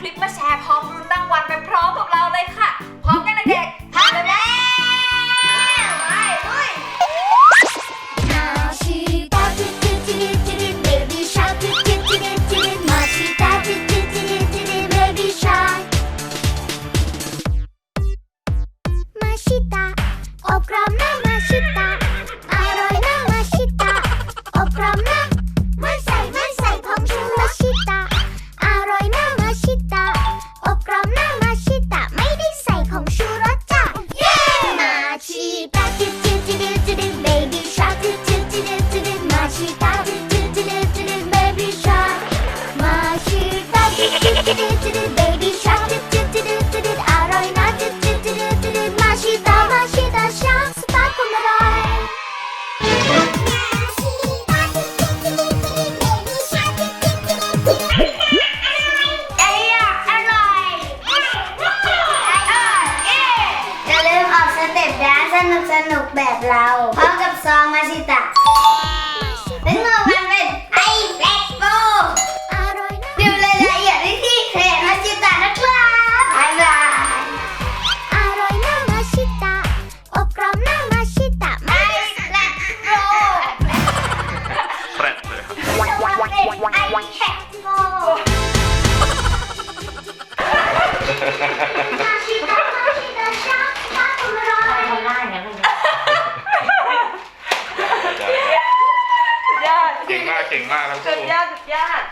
คลิปมาแชร์พร้อมรุ่นตั้งวันไปพร้อมกับเราเลยค่ะ พร้อมกันนะเด็กพร้อมแล้วไปลุย Огромная Baby shark อร่อยนะมาชิตามาชิตาช้างสตล์คนอร่อยไอ้อะอร่อยอย่าลืมออกสเต็ปแดนสนุกสนุกแบบเราพร้อมกับซองมาชิตะ สไตล์คนอร่อยทำได้งั้นเลยยอดเก่งมากเก่งมากทั้งสุดคู่ยอดสุดยอด